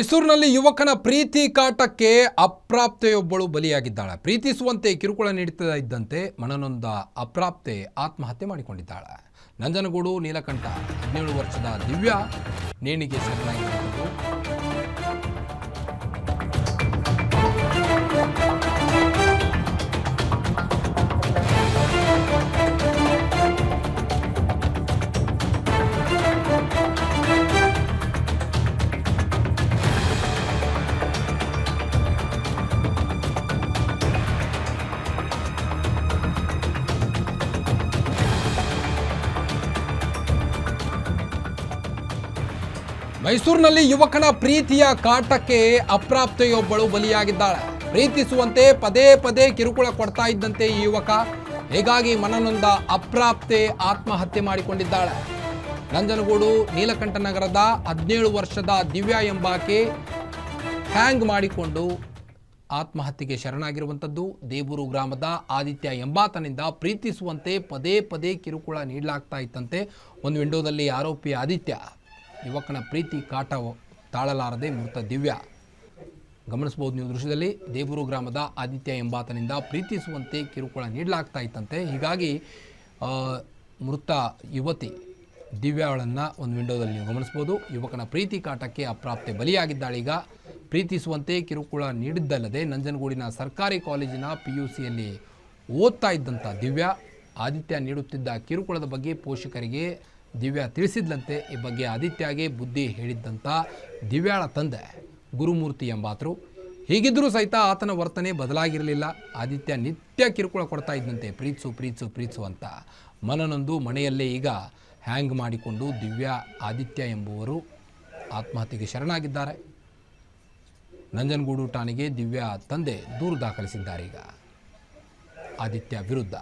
ಮೈಸೂರಿನಲ್ಲಿ ಯುವಕನ ಪ್ರೀತಿ ಕಾಟಕ್ಕೆ ಅಪ್ರಾಪ್ತೆಯೊಬ್ಬಳು ಬಲಿಯಾಗಿದ್ದಾಳೆ. ಪ್ರೀತಿಸುವಂತೆ ಕಿರುಕುಳ ನೀಡುತ್ತಾ ಇದ್ದಂತೆ ಮನನೊಂದ ಅಪ್ರಾಪ್ತೆ ಆತ್ಮಹತ್ಯೆ ಮಾಡಿಕೊಂಡಿದ್ದಾಳೆ. ನಂಜನಗೂಡು, ನೀಲಕಂಠ, ಹದಿನೇಳು ವರ್ಷದ ದಿವ್ಯಾ, ನೇಣಿಗೆ ಶರಣಾಗಿರುವುದು ಮೈಸೂರಿನಲ್ಲಿ ಯುವಕನ ಪ್ರೀತಿಯ ಕಾಟಕ್ಕೆ ಅಪ್ರಾಪ್ತೆಯೊಬ್ಬಳು ಬಲಿಯಾಗಿದ್ದಾಳೆ. ಪ್ರೀತಿಸುವಂತೆ ಪದೇ ಪದೇ ಕಿರುಕುಳ ಕೊಡ್ತಾ ಇದ್ದಂತೆ ಈ ಯುವಕ. ಹೀಗಾಗಿ ಮನನೊಂದ ಅಪ್ರಾಪ್ತೆ ಆತ್ಮಹತ್ಯೆ ಮಾಡಿಕೊಂಡಿದ್ದಾಳೆ. ನಂಜನಗೂಡು ನೀಲಕಂಠನಗರದ ಹದಿನೇಳು ವರ್ಷದ ದಿವ್ಯಾ ಎಂಬಾಕೆ ಹ್ಯಾಂಗ್ ಮಾಡಿಕೊಂಡು ಆತ್ಮಹತ್ಯೆಗೆ ಶರಣಾಗಿರುವಂಥದ್ದು. ದೇಬೂರು ಗ್ರಾಮದ ಆದಿತ್ಯ ಎಂಬಾತನಿಂದ ಪ್ರೀತಿಸುವಂತೆ ಪದೇ ಪದೇ ಕಿರುಕುಳ ನೀಡಲಾಗ್ತಾ ಇತ್ತಂತೆ. ಒಂದು ವಿಂಡೋದಲ್ಲಿ ಆರೋಪಿ ಆದಿತ್ಯ. ಯುವಕನ ಪ್ರೀತಿ ಕಾಟ ತಾಳಲಾರದೆ ಮೃತ ದಿವ್ಯ. ಗಮನಿಸಬಹುದು ನೀವು ದೃಶ್ಯದಲ್ಲಿ ದೇವೂರು ಗ್ರಾಮದ ಆದಿತ್ಯ ಎಂಬಾತನಿಂದ ಪ್ರೀತಿಸುವಂತೆ ಕಿರುಕುಳ ನೀಡಲಾಗ್ತಾ ಇತ್ತಂತೆ. ಹೀಗಾಗಿ ಮೃತ ಯುವತಿ ದಿವ್ಯಾಳನ್ನು ಒಂದು ವಿಂಡೋದಲ್ಲಿ ನೀವು ಗಮನಿಸ್ಬೋದು ಯುವಕನ ಪ್ರೀತಿ ಕಾಟಕ್ಕೆ ಅಪ್ರಾಪ್ತೆ ಬಲಿಯಾಗಿದ್ದಾಳೀಗ ಪ್ರೀತಿಸುವಂತೆ ಕಿರುಕುಳ ನೀಡಿದ್ದಲ್ಲದೆ ನಂಜನಗೂಡಿನ ಸರ್ಕಾರಿ ಕಾಲೇಜಿನ ಪಿ ಯು ಸಿಯಲ್ಲಿ ಓದ್ತಾ ಇದ್ದಂಥ ದಿವ್ಯಾ ಆದಿತ್ಯ ನೀಡುತ್ತಿದ್ದ ಕಿರುಕುಳದ ಬಗ್ಗೆ ಪೋಷಕರಿಗೆ ದಿವ್ಯಾ ತಿಳಿಸಿದ್ಲಂತೆ ಈ ಬಗ್ಗೆ ಆದಿತ್ಯಗೆ ಬುದ್ಧಿ ಹೇಳಿದ್ದಂಥ ದಿವ್ಯಾಳ ತಂದೆ ಗುರುಮೂರ್ತಿ ಎಂಬಾತರು. ಹೀಗಿದ್ದರೂ ಸಹಿತ ಆತನ ವರ್ತನೆ ಬದಲಾಗಿರಲಿಲ್ಲ. ಆದಿತ್ಯ ನಿತ್ಯ ಕಿರುಕುಳ ಕೊಡ್ತಾ ಇದ್ದಂತೆ ಪ್ರೀತ್ಸು ಪ್ರೀತ್ಸು ಪ್ರೀತ್ಸು ಅಂತ. ಮನನೊಂದು ಮನೆಯಲ್ಲೇ ಈಗ ಹ್ಯಾಂಗ್ ಮಾಡಿಕೊಂಡು ದಿವ್ಯಾ, ಆದಿತ್ಯ ಎಂಬುವರು ಆತ್ಮಹತ್ಯೆಗೆ ಶರಣಾಗಿದ್ದಾರೆ. ನಂಜನಗೂಡು ಠಾಣೆಗೆ ದಿವ್ಯಾ ತಂದೆ ದೂರು ದಾಖಲಿಸಿದ್ದಾರೆ ಈಗ. ಆದಿತ್ಯ ವಿರುದ್ಧ.